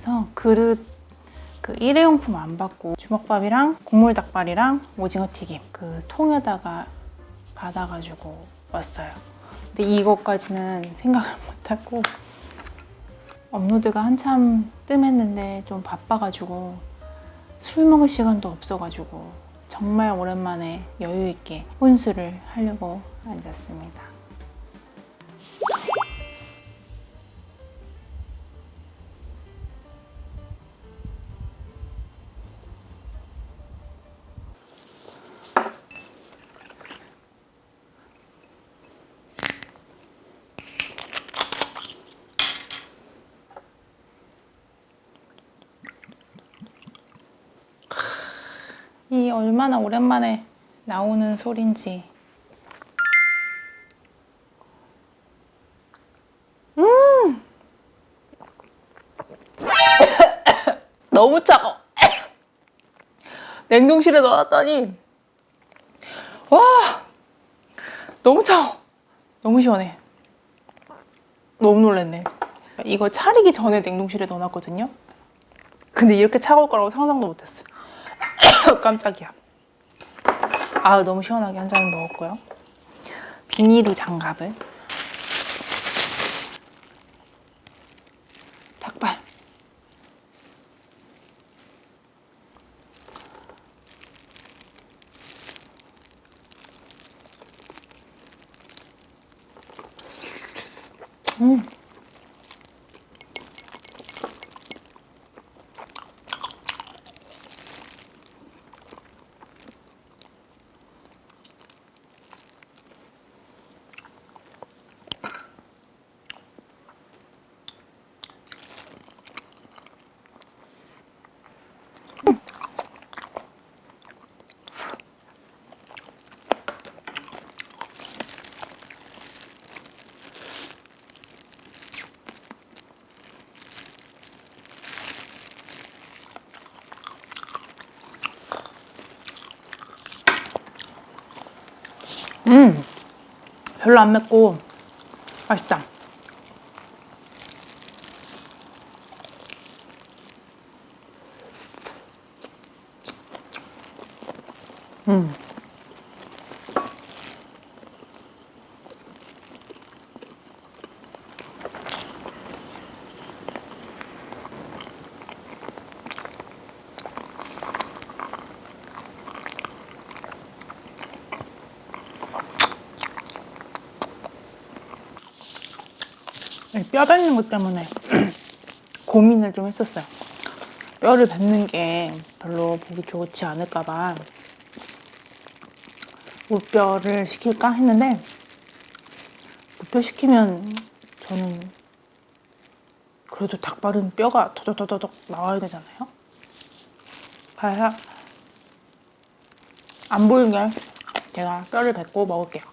데서 그릇 그 일회용품 안 받고 주먹밥이랑 국물 닭발이랑 오징어 튀김 그 통에다가 받아가지고 왔어요. 근데 이것까지는 생각을 못하고 업로드가 한참 뜸했는데 좀 바빠가지고 술 먹을 시간도 없어가지고 정말 오랜만에 여유 있게 혼술을 하려고 앉았습니다. 이 얼마나 오랜만에 나오는 소린지. 음! 너무 차가워. 냉동실에 넣어놨더니, 와! 너무 차가워. 너무 시원해. 너무 놀랐네. 이거 차리기 전에 냉동실에 넣어놨거든요. 근데 이렇게 차가울 거라고 상상도 못했어요. 깜짝이야. 아 너무 시원하게 한 잔 먹었고요. 비닐로 장갑을 음, 별로 안 맵고 맛있다. 음. 뼈 뱉는 것 때문에 고민을 좀 했었어요. 뼈를 뱉는 게 별로 보기 좋지 않을까봐 무뼈를 시킬까 했는데 무뼈 시키면 저는 그래도 닭발은 뼈가 도덕도덕 나와야 되잖아요. 그래서 안 보이게 제가 뼈를 뱉고 먹을게요.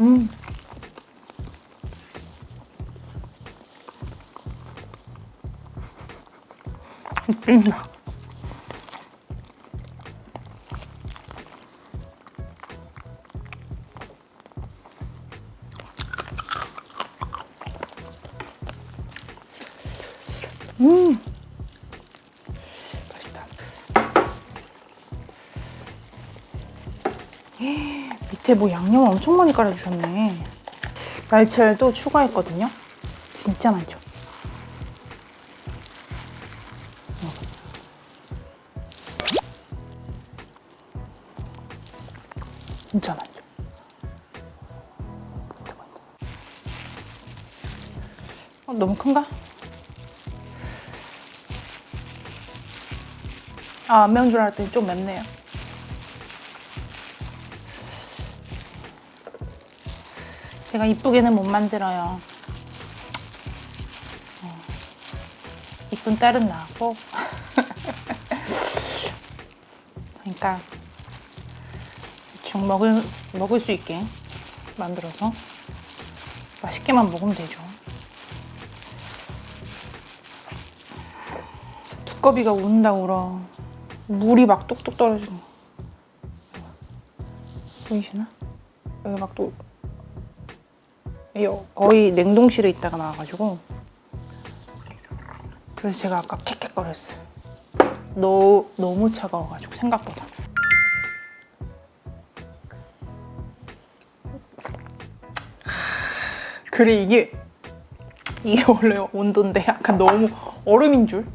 음. 웃긴 밑에 뭐 양념 엄청 많이 깔아주셨네. 날치알도 추가했거든요. 진짜 많죠. 어. 진짜 많죠. 어, 너무 큰가? 아, 안 매운 줄 알았더니 좀 맵네요. 제가 이쁘게는 못 만들어요. 어, 이쁜 딸은 낳고. 그러니까 대충 먹을 먹을 수 있게 만들어서 맛있게만 먹으면 되죠. 두꺼비가 운다고 울어. 물이 막 뚝뚝 떨어지는 거. 보이시나? 여기 막 또, 이 거의 냉동실에 있다가 나와가지고. 그래서 제가 아까 캑캑거렸어요. 너, 너무 차가워가지고, 생각보다. 그래, 이게, 이게 원래 온도인데 약간 너무 얼음인 줄?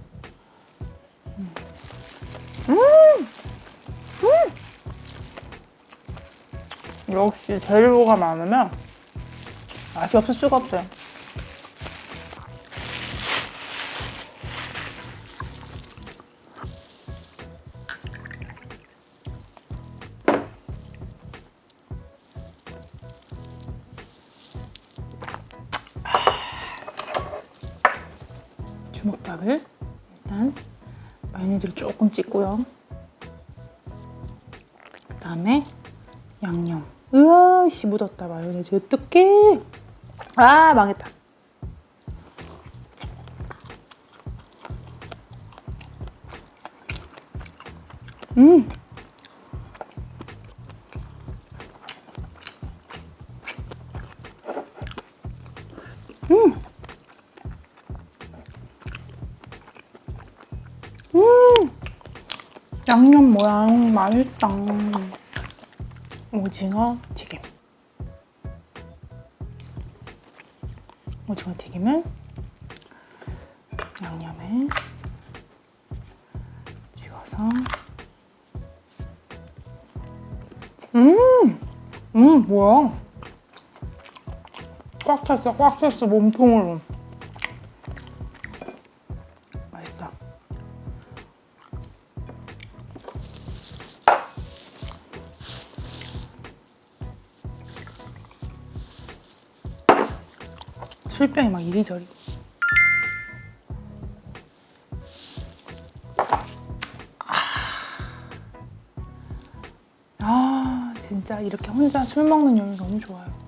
역시 재료가 많으면 맛이 없을 수가 없어요. 주먹밥을 일단 마요네즈를 조금 찍고요. 그 다음에 양념. 으아, 씨 묻었다 마요네즈. 어떡해. 아, 망했다. 음. 음. 음. 양념 모양 맛있다. 오징어 튀김. 오징어 튀김을 양념에 찍어서 음! 음, 뭐야? 꽉 찼어, 꽉 찼어, 몸통으로. 술병이 막 이리저리. 아, 진짜 이렇게 혼자 술 먹는 여유 너무 좋아요.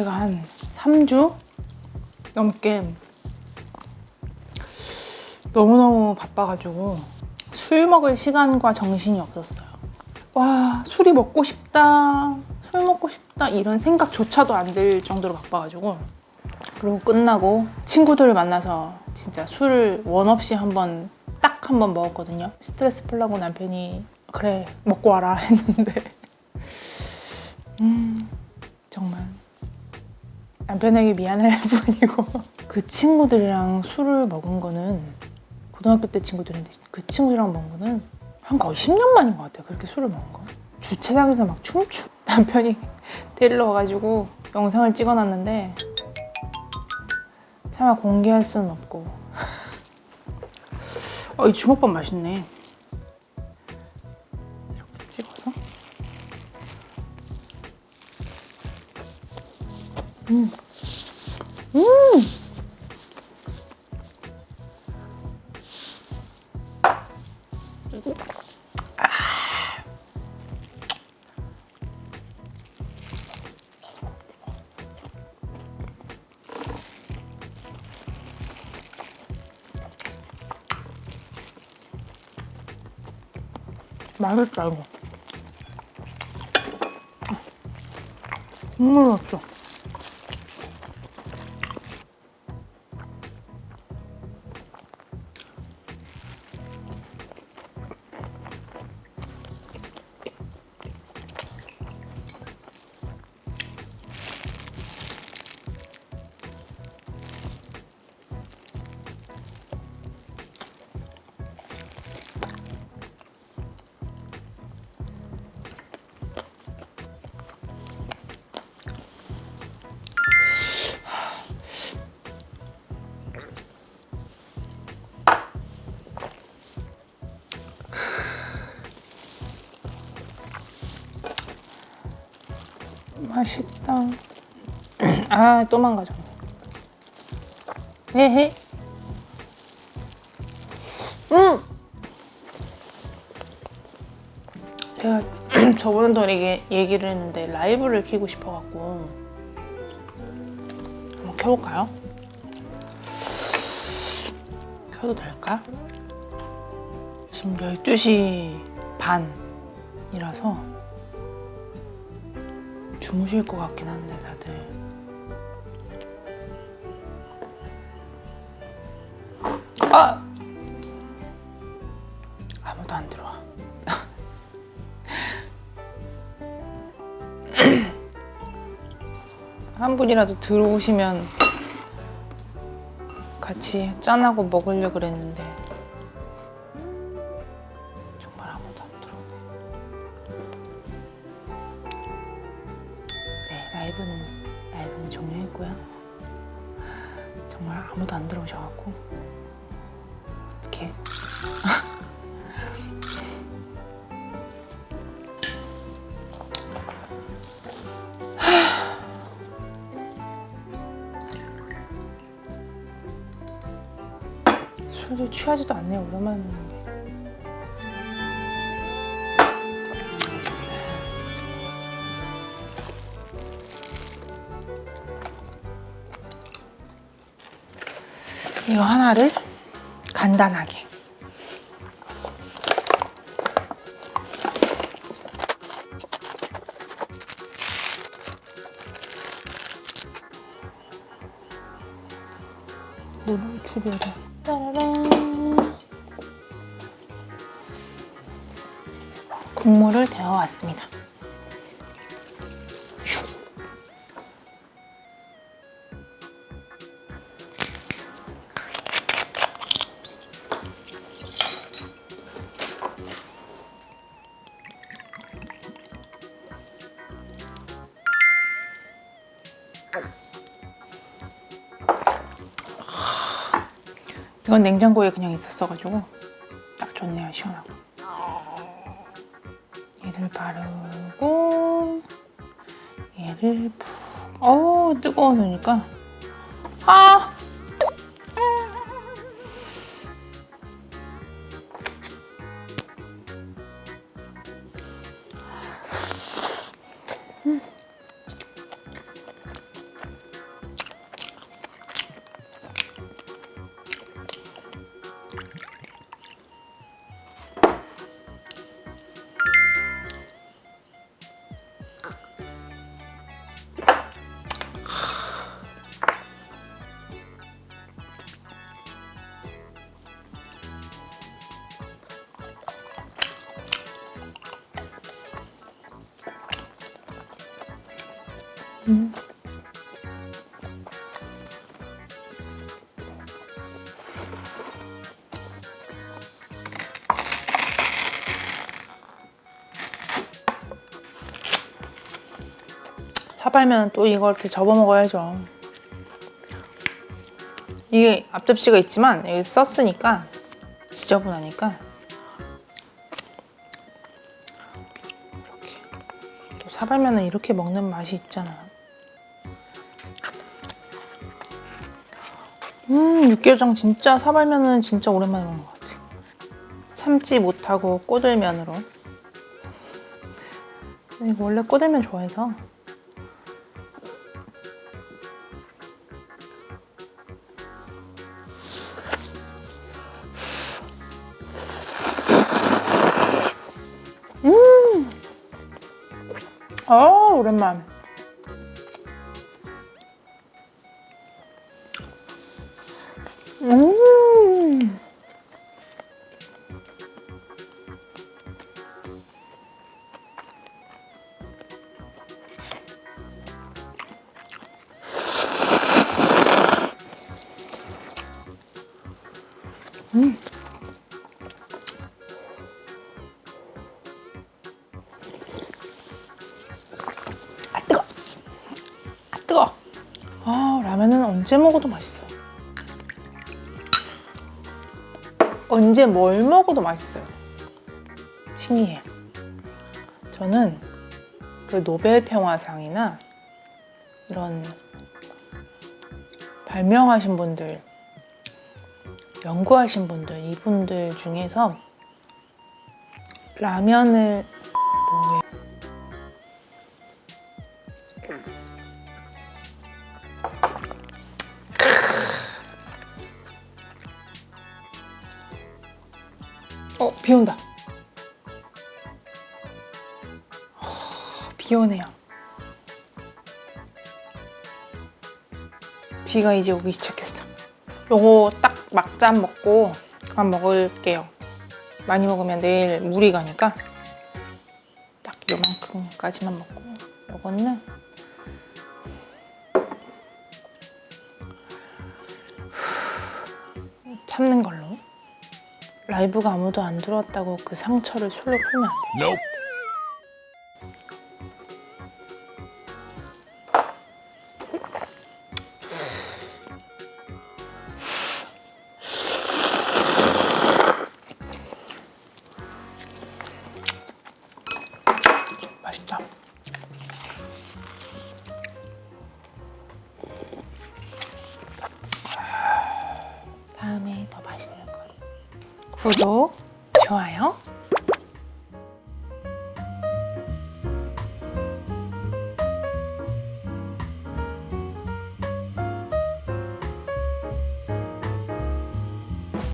제가 한 3주 넘게 너무너무 바빠가지고 술 먹을 시간과 정신이 없었어요. 와, 술이 먹고 싶다, 술 먹고 싶다, 이런 생각조차도 안 들 정도로 바빠가지고. 그리고 끝나고 친구들을 만나서 진짜 술을 원 없이 한번 딱 한 번 먹었거든요. 스트레스 풀라고 남편이 그래, 먹고 와라 했는데. 음, 정말 남편에게 미안할 뿐이고. 그 친구들이랑 술을 먹은 거는 고등학교 때 친구들인데 그 친구들이랑 먹은 거는 한 거의 10년 만인 것 같아요 그렇게 술을 먹은 거. 주차장에서 막 춤추고 남편이 데리러 와가지고 영상을 찍어놨는데 차마 공개할 수는 없고. 어, 이 주먹밥 맛있네 음. 음. 맛있다 이거 국물 없어 맛있다 아 또 망가져 헤헤 음 제가 저번 덜에 얘기를 했는데 라이브를 키고 싶어갖고 한번 켜볼까요? 켜도 될까? 지금 12시 반이라서 주무실 것 같긴 한데 다들. 아! 아무도 안 들어와. 한 분이라도 들어오시면 같이 짠하고 먹으려 그랬는데 라이브는 라이브는 종료했고요. 정말 아무도 안 들어오셔갖고 어떻게? 술도 취하지도 않네요. 오랜만에 이거 하나를 간단하게. 물을 줄여라. 국물을 데워왔습니다 이건 냉장고에 그냥 있었어가지고 딱 좋네요 시원하고. 얘를 바르고 얘를 푹 어우 뜨거워 놓으니까 음. 사발면 또 이걸 이렇게 접어 먹어야죠. 이게 앞접시가 있지만 여기 썼으니까 지저분하니까 이렇게 또 사발면은 이렇게 먹는 맛이 있잖아요. 음 육개장 진짜 사발면은 진짜 오랜만에 먹는 것 같아요. 참지 못하고 꼬들면으로. 이거 원래 꼬들면 좋아해서 아 오랜만. 음. 아 뜨거. 아 뜨거. 아 라면은 언제 먹어도 맛있어 언제 뭘 먹어도 맛있어요. 신기해. 저는 그 노벨 평화상이나 이런 발명하신 분들, 연구하신 분들, 이분들 중에서 라면을 비 오네요. 비가 이제 오기 시작했어. 요거 딱 막잔 먹고 그만 먹을게요. 많이 먹으면 내일 물이 가니까 딱 요만큼까지만 먹고 요거는 참는 걸로. 라이브가 아무도 안 들어왔다고 그 상처를 술로 풀면 안 돼.